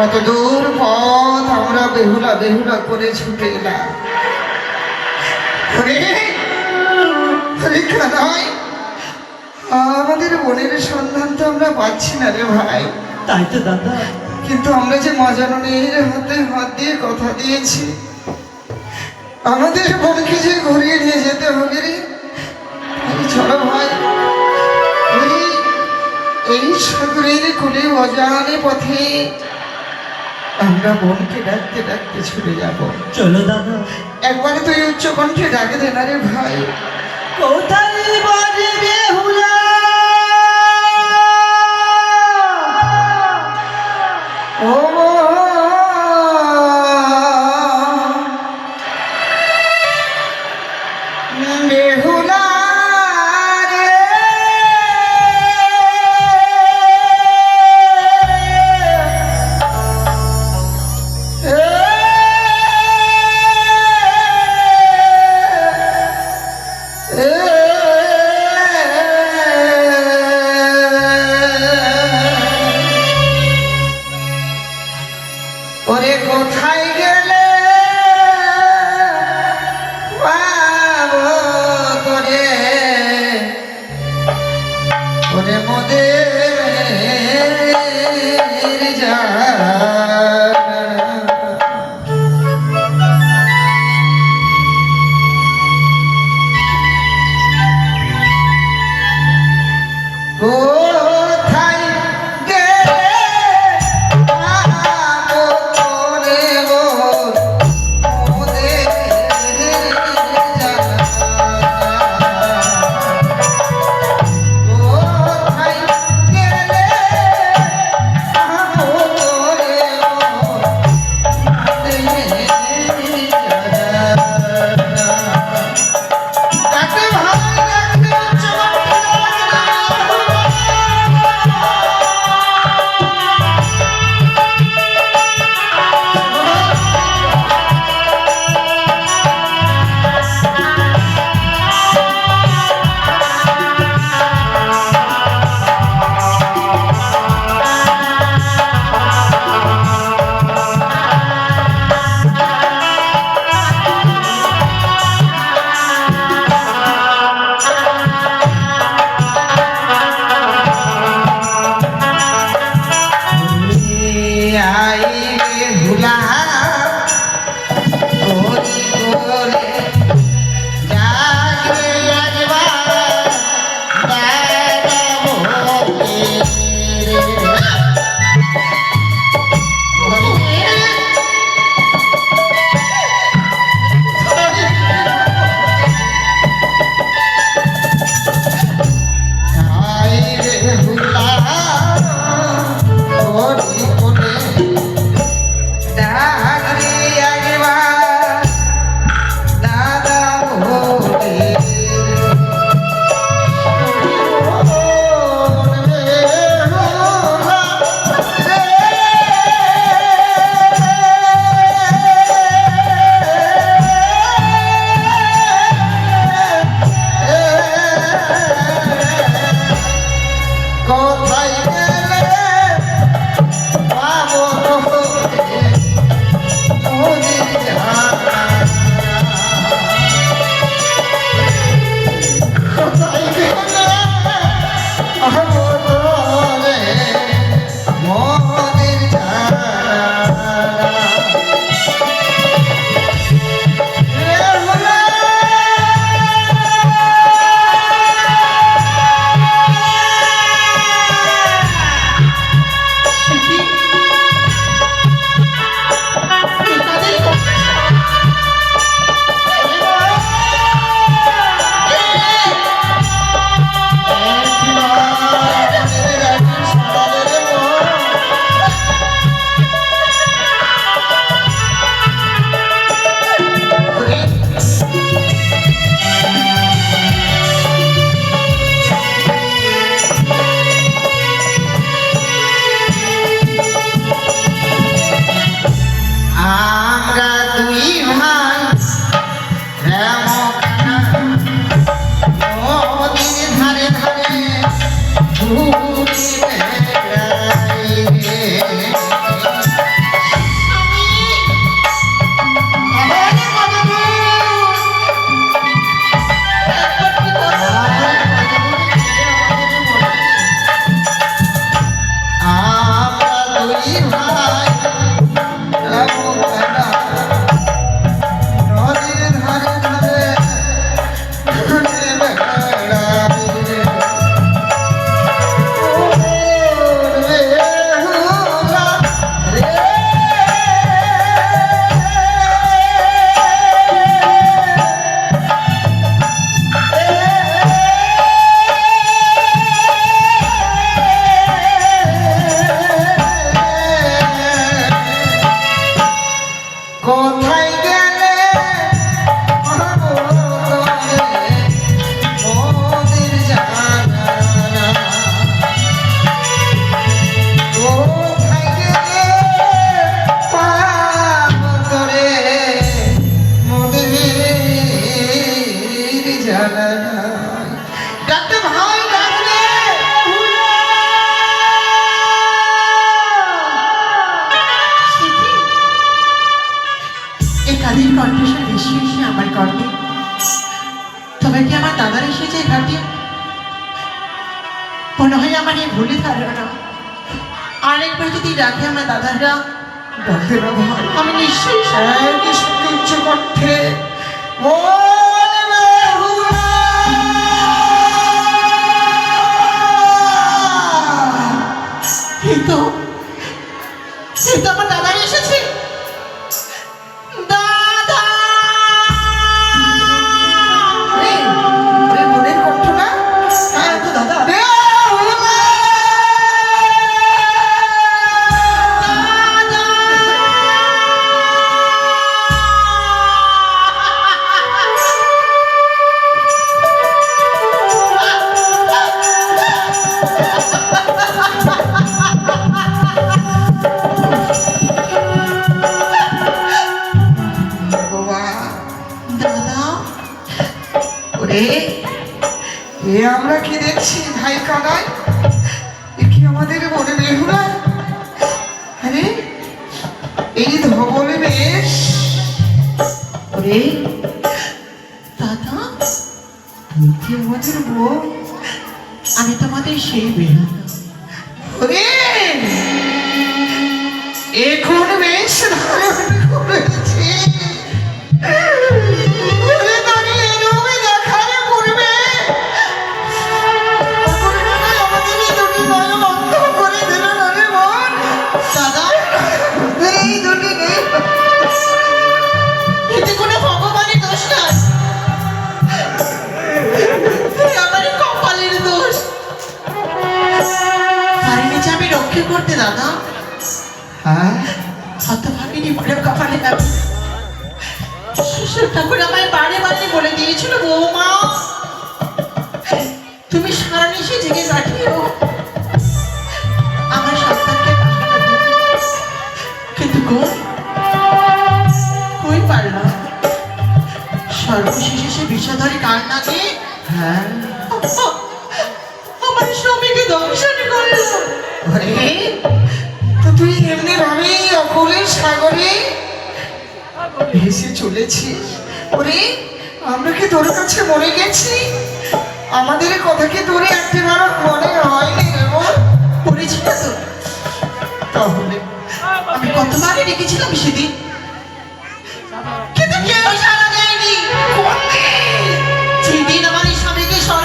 কত দূর পথ আমরা বেহুলা বেহুলা করে ছুটে এলাম। আমাদের বোনের সন্ধান তো আমরা পাচ্ছি না রে ভাই। তাই তো দাদা। কিন্তু আমরা যে মজাননের হাতে হাত দিয়ে কথা দিয়েছি আমাদের বোনকে যে ঘুরিয়ে নিয়ে যেতে হবে রে। চলো ভাই এই সাগরের কোলে অজানে পথে আমরা মনকে ডাকতে ডাকতে ছুটে যাব। চলো দাদা। একবারে তুই উচ্চ কণ্ঠে ডাকে দে না রে ভাই। কোথায় বাজে তাদের কণ্ঠস্বর বেশি এসে আমার কর্মে তবে কি আমার দাদার এসেছে ভাবি মনে হয় আমার এই ভুলে থাকবে না আরেকবার যদি রাখে আমার দাদারা আমি নিশ্চয়ই উচ্চ সর্বশেষে সে বিষধরে কান্না দিয়ে হ্যাঁ? আমার স্বামীকে দংশন করল। তো তুই এমনি ভাবে অকলের সাগরে ভেসে চলেছিস? ওরে আমরা কি তোর কাছে মরে গেছি? আমাদের কথা কি তোর একটিবারও মনে হয়নি মন? তো। তাহলে আমি কতবারই ডেকেছিলাম সেদিন? কিন্তু কেউ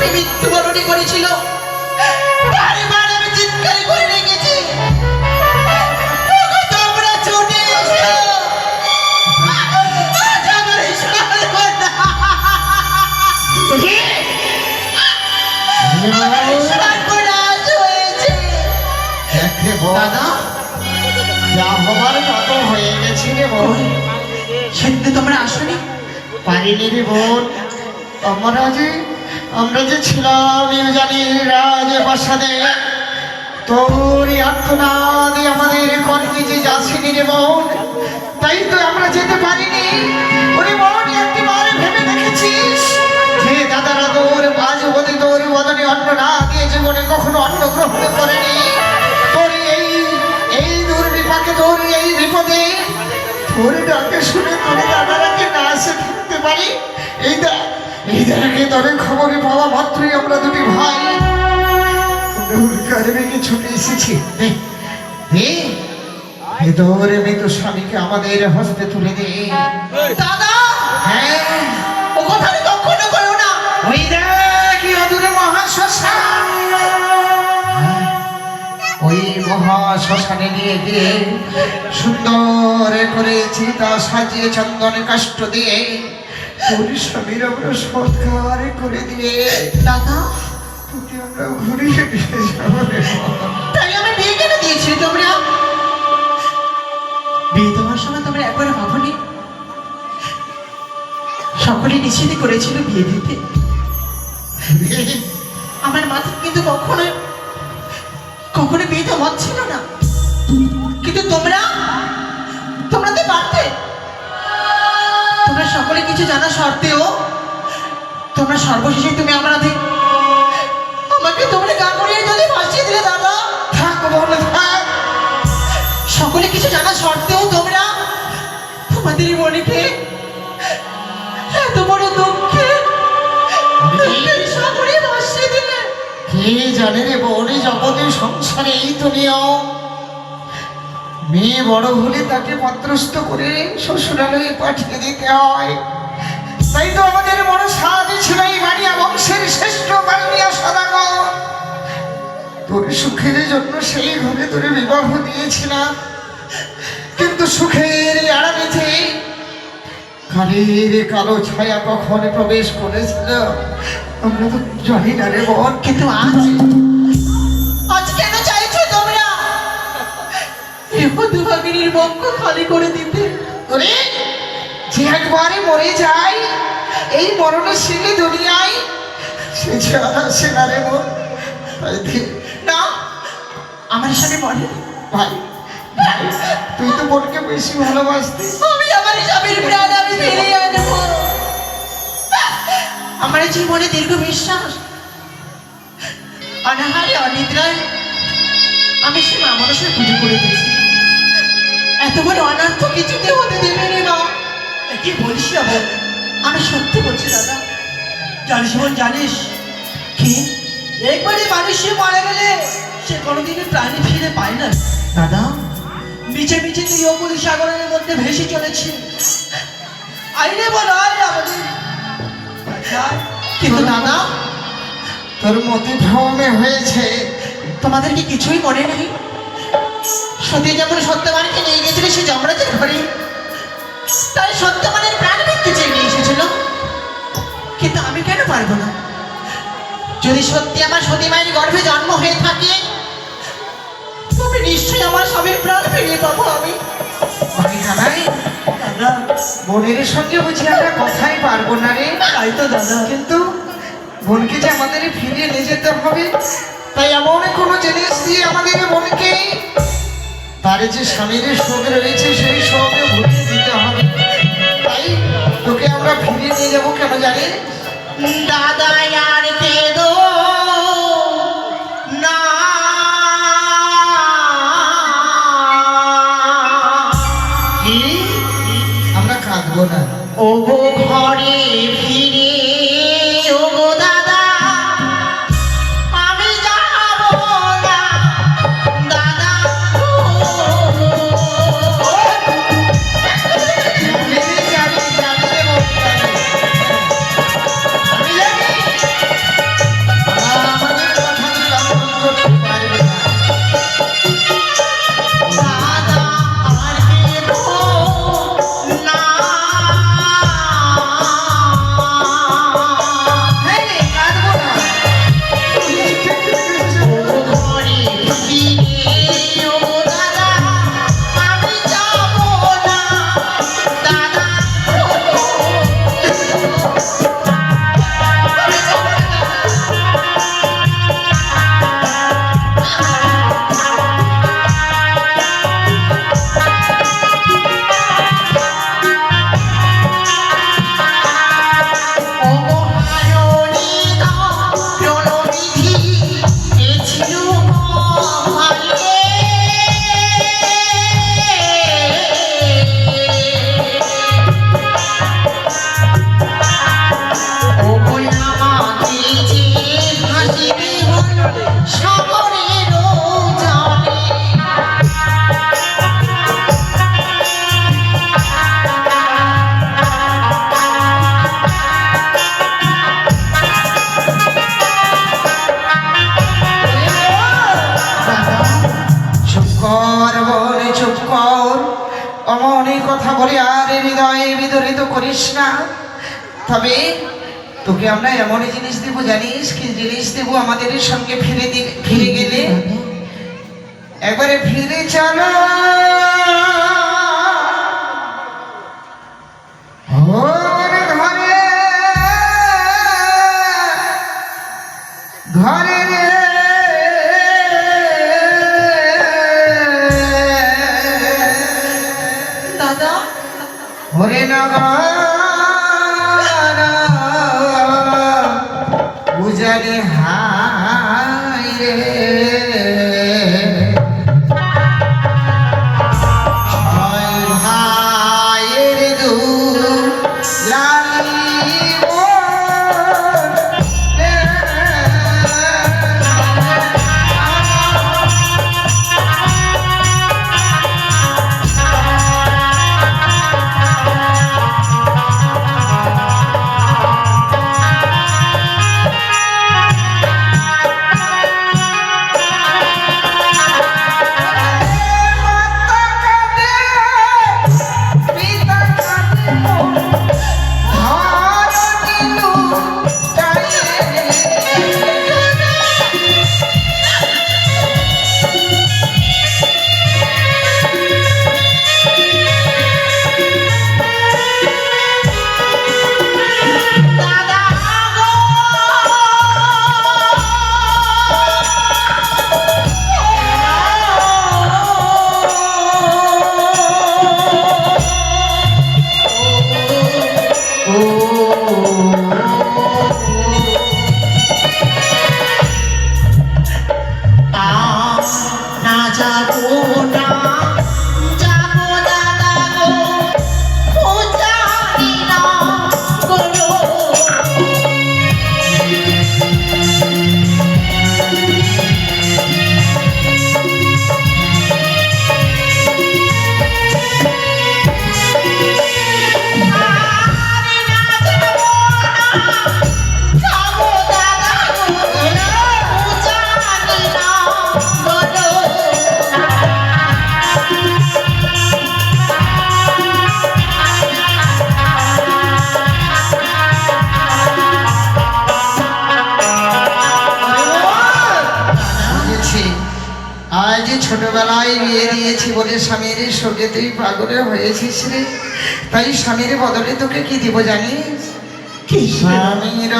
সর্বে মৃত্যুবরণী করেছিল। বারে বারে আমি চিৎকার করে তোমরা হয়ে গেছে রে বোন। সেদিন তোমরা আসনি? পারিনি রে বোন। আমরা যে আমরা যে ছিলাম জানি রাজ বাসাদে তোর আত্মনাদে আমাদের কর্মে যে যাচ্ছিনি রে বোন তাই তো আমরা যেতে পারিনি। ওরে বোন একটিবারে ভেবে দেখেছিস? যে দাদারা তোর আজ অবধি তোর বদনে অন্ন না দিয়ে জীবনে কখনো অন্ন গ্রহণ করেনি। তোর এই এই দুর্বিপাকে, তোর এই বিপদে তোর ডাকে শুনে তোর দাদারাকে না এসে থাকতে পারি। এই দাদাকে তবে খবরে পাওয়া মাত্রই আমরা দুটি ভাই। কারণে ছুটে এসেছি? মৃত স্বামীকে আমাদের হস্তে তুলে দে। দাদা! হ্যাঁ। ও কথা আমি কখনো করো না। ওই দেখ এই অদূরে মহাশ্মশান। ওই মহা শ্মশানে নিয়ে গিয়ে সুন্দর করে চিতা সাজিয়ে চন্দন কাষ্ট দিয়ে তোর স্বামীর আমরা সৎকার করে দিয়ে দাদা? আমরা ঘুরিয়ে তাই আমি বিয়ে কেন দিয়েছি তোমরা? বিয়ে দেওয়ার সময় তোমরা একবার ভাবনি? সকলে নিষেধ করেছিল বিয়ে দিতে। আমার মাথা কিন্তু কখনো কখনো বিয়ে তো মত ছিল না। কিন্তু তোমরা তোমরা তো পারতে। তোমরা সকলে কিছু জানা সত্ত্বেও, তোমরা সর্বশেষে তুমি আমাদের আমাকে তোমরা গান করিয়ে জলে ভাসিয়ে দিলে, দাদা। থাক, বলো, থাক। সকলে কিছু জানা সত্ত্বেও তোমরা তোমাদের মনেকে এত বড় দুঃখে সকলে কে জানে রে বনে জগতের সংসারে এই দুনিয়াও মেয়ে বড় হলে তাকে পাত্রস্থ করে শ্বশুরালয়ে পাঠিয়ে দিতে হয়। তাই তো আমাদের বড় সাহায্য ছিল এই বাড়িয়া বংশের শ্রেষ্ঠ বাড়িয়া সদাগর। তোর সুখের জন্য সেই ঘরে তোরে বিবাহ দিয়েছিলাম। কিন্তু সুখের এই আড়ালেতে কালের কালো ছায়া কখন প্রবেশ করেছিল? আমরা তো জানি না রে বল, কিন্তু আজ মধুভাগিনীর বক্ষ খালি করে দিতে। ওরে যে একবারে মরে যায় এই মরণের সিলে দুনিয়ায়? সে যে আর আসে না রে না। আমার সাথে মনে ভাই তুই তো বোনকে বেশি ভালোবাসতিস আমি আমার স্বামীর প্রাণ আমি ফিরিয়ে আনব আমার জীবনে দীর্ঘ বিশ্বাস অনাহারে অনিদ্রায় আমি সে মা মানুষের পুজো করে দিয়েছি। এত বড় অনার্থ কিছুতে হতে দেবে রে মা। এ কি বলিস না আমি সত্যি বলছি দাদা। জানিস বোন জানিস? কি? একবারে মানুষ মারা গেলে সে কোনোদিনই প্রাণী ফিরে পায় না। দাদা মিছে মিছে তুই অকুল সাগরের মধ্যে ভেসে চলেছি। আইনে বল আমাদের। কিন্তু দাদা? তোর মতি ভ্রমে হয়েছে। তোমাদের কি কিছুই মনে নেই? সতী যেমন সত্যবানকে নিয়ে গেছিল সে যমরাজের ঘরে। তাই সত্যবানের প্রাণ ভিত্তি চেয়ে নিয়ে এসেছিল। কিন্তু আমি কেন পারব না? যদি সত্যি আমার সতী মায়ের গর্ভে জন্ম হয়ে থাকে তবে নিশ্চয়ই আমার স্বামীর প্রাণ ফিরিয়ে পাবো আমি। বোনের সঙ্গে বুঝি আমরা কথাই পারব না রে। তাই তো দাদা। কিন্তু বোনকে যে আমাদের ফিরিয়ে নিয়ে যেতে হবে তাই এমন কোনো জিনিস দিয়ে আমাদের বোনকে তার যে স্বামীর শোক রয়েছে সেই শোকে ভুলিয়ে দিতে হবে। তাই তোকে আমরা ফিরিয়ে নিয়ে যাব কেন জানিস দাদা আর কেদো আমরা কাঁদবো না। ওগো সঙ্গে ফিরে ফিরে গেলে? একবারে ফিরে চলো। হরে নগর। ছোটবেলায় বিয়ে দিয়েছি বলে স্বামীর সঙ্গে তুই পাগলে হয়েছিস রে। তাই স্বামীর বদলে তোকে কি দিব জানিস? কি স্বামীর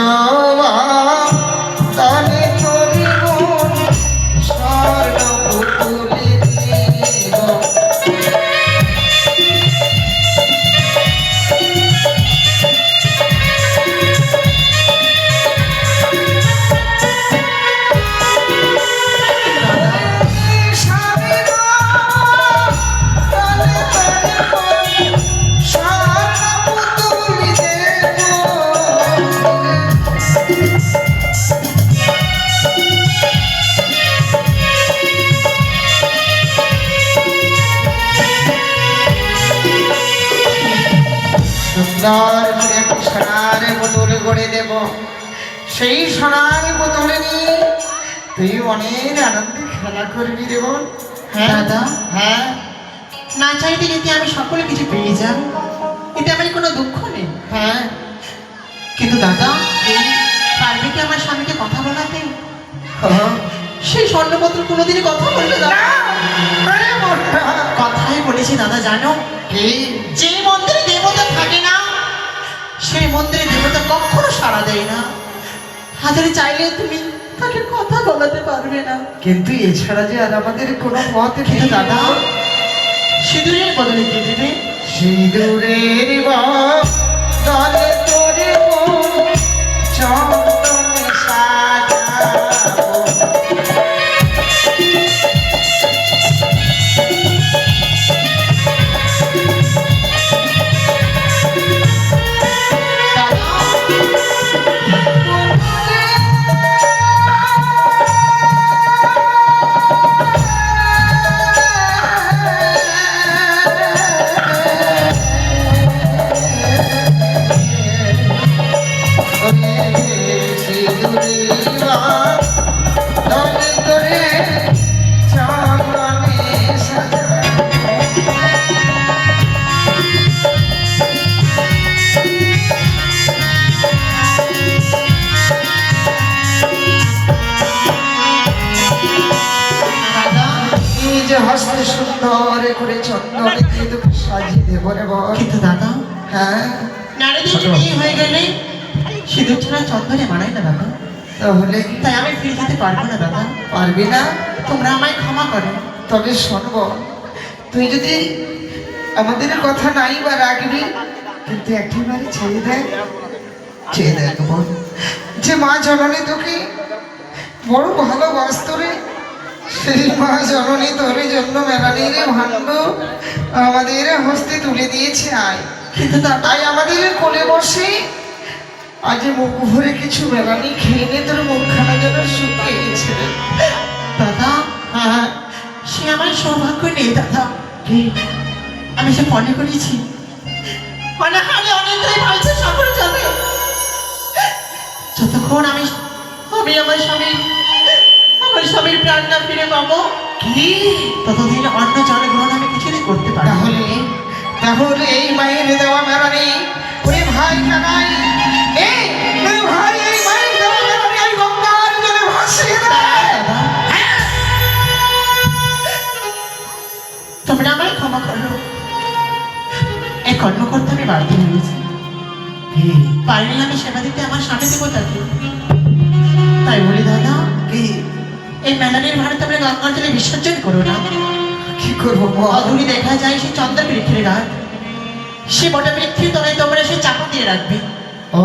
সেই সোনার বোতলে নিয়ে তুই অনেক আনন্দে খেলা করবি দেব হ্যাঁ? দাদা? হ্যাঁ? না চাইতে যদি আমি সকলে কিছু পেয়ে যাই এতে আমার কোনো দুঃখ নেই। হ্যাঁ। কিন্তু দাদা পারবে কি আমার স্বামীকে কথা বলাতে। সেই স্বর্ণপত্র কোনোদিনই কথা বলবে দাদা আরে কথাই বলেছি দাদা জানো? যে মন্দিরে দেবতা থাকে না সেই মন্দিরে দেবতা কখনো হাজারে চাইলে তুমি তাকে কথা বলাতে পারবে না। কিন্তু এছাড়া যে আর আমাদের কোনো পথ নেই কিন্তু দাদা? সিঁদুরের বদলে দিয়ে দেবে সিঁদুরের দলে করে চন্দনে তোকে সাজিয়ে দেবো রে কিন্তু দাদা হ্যাঁ বিয়ে হয়ে গেলে সিঁদুর ছাড়া চন্দনে মানায় না দাদা তাহলে তাই আমি ফিরে যেতে পারব না দাদা পারবি না তোমরা আমায় ক্ষমা করো তবে শোনব তুই যদি আমাদের কথা নাই বা রাখবি কিন্তু একেবারে ছেড়ে দেয় ছেড়ে দেখ বল যে মা জননী তোকে বড় ভালোবাসত রে সেই মা জন্য মেলানির ভাণ্ড আমাদের হস্তে তুলে দিয়েছে আয়। কিন্তু তাই আমাদের কোলে বসে আজ মুখ ভরে কিছু মেলানি খেয়ে নে তোর মুখখানা যেন শুকিয়ে গেছে দাদা সে আমার সৌভাগ্য নেই, দাদা। আমি সে মনে করেছি। মানে হারে অনেকটাই ভাইছে সফর যাবে যতক্ষণ আমি আমি আমার স্বামী আমার স্বামীর প্রাণ না ফিরে পাবো? কি? ততদিন অন্য জনগ্রহণ আমি কিছুদিন করতে পারব না। তাহলে? তাহলে এই মায়ের দেওয়া মেলা নেই ওরে ভাই কানাই এই ভাই এই মায়ের দেওয়া মেলা নেই গঙ্গার জলে ভাসিয়ে দেয় তোমরা আমায় ক্ষমা করো। এই কর্ম করতে আমি বাধ্য হয়েছি। পারিনি আমি সেবা দিতে আমার স্বামী দেবতাকে। তাই বলি দাদা কি? এই মেলানের ভাড়া তোমরা গঙ্গার জলে বিসর্জন করো না। কি করব অদূরে দেখা যায় সে চন্দ্র বৃক্ষের গাছ সে বটা বৃক্ষের তলায় তোমরা সে চাপা দিয়ে রাখবে। ও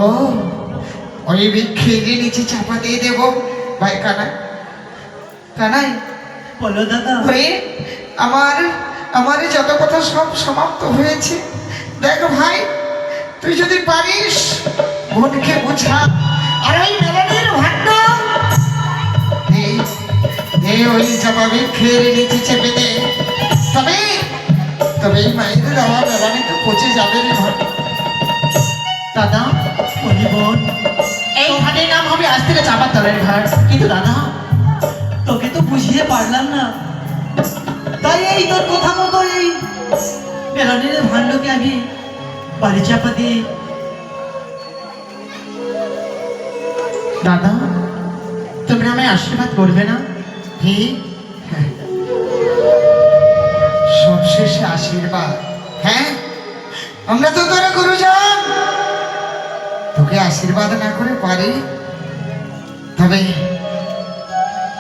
ওই বৃক্ষে গিয়ে নিচে চাপা দিয়ে দেবো। ভাই কানাই কানাই। বলো দাদা। ওরে আমার আমার যত কথা সব সমাপ্ত হয়েছে। দেখ ভাই তুই যদি পারিস বোনকে বোঝা। আর এই মেলানির দে ওই জবাবে খেয়ে নিচে চেপে দে তবে তবে এই মায়ের দেওয়া মেলানি তো পচে যাবে রে ভাই। দাদা বলি বোন এই ঘাটের নাম হবে আজ থেকে চাপার তলের ঘাট কিন্তু দাদা তোকে তো বুঝিয়ে পারলাম না। তাই এই তোর কথা মতো এই মেলানের ভাণ্ডকে আমি বাড়ি চাপা দিই। দাদা তোমরা আমায় আশীর্বাদ করবে না? কি সবশেষে আশীর্বাদ হ্যাঁ আমরা তো তোরা গুরুজন। তোকে আশীর্বাদ না করে পারি। তবে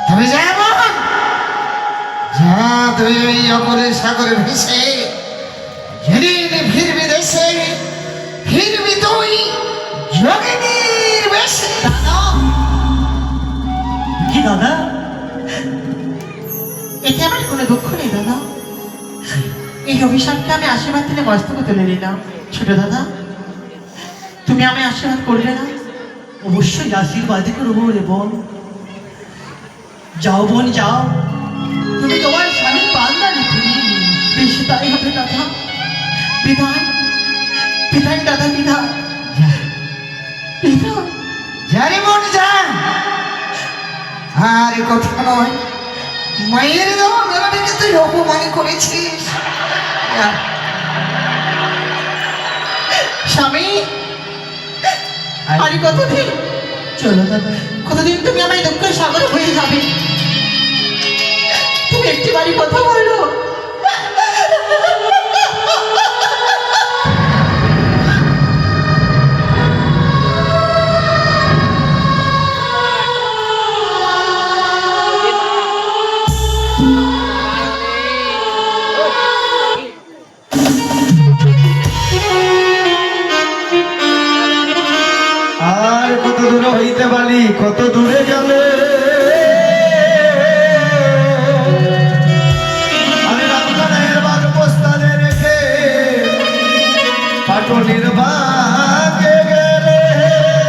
তবে যা যা তুই ওই অপরের সাগরে ভেসে, যেদিন ফিরবি দেশে, ফিরবি তুই যোগিনীর বেশে। দাদা? কি দাদা? আমার কোনো দুঃখ নেই, দাদা। এই অভিশাপকে আমি আশীর্বাদ থেকে মস্তকে তুলে নিলাম, ছোট দাদা। তুমি আমায় আশীর্বাদ করবে না? অবশ্যই আশীর্বাদ করব রে বোন। যাও বোন, যাও। তুমি তোমার স্বামীর এসো। বেশ তাই হবে, দাদা। বিধান বিধান, দাদা, বিধান। বিধান। জানি মন যা আর কথা নয়। মায়ের দেওয়া মেলাটাকে তুই অপমান করেছিস স্বামী আর। কতদিন? চলো দাদা। কতদিন তুমি আমায় দুঃখের সাগর হয়ে যাবে? তুমি একটি বাড়ি কথা বলল। কত দূরে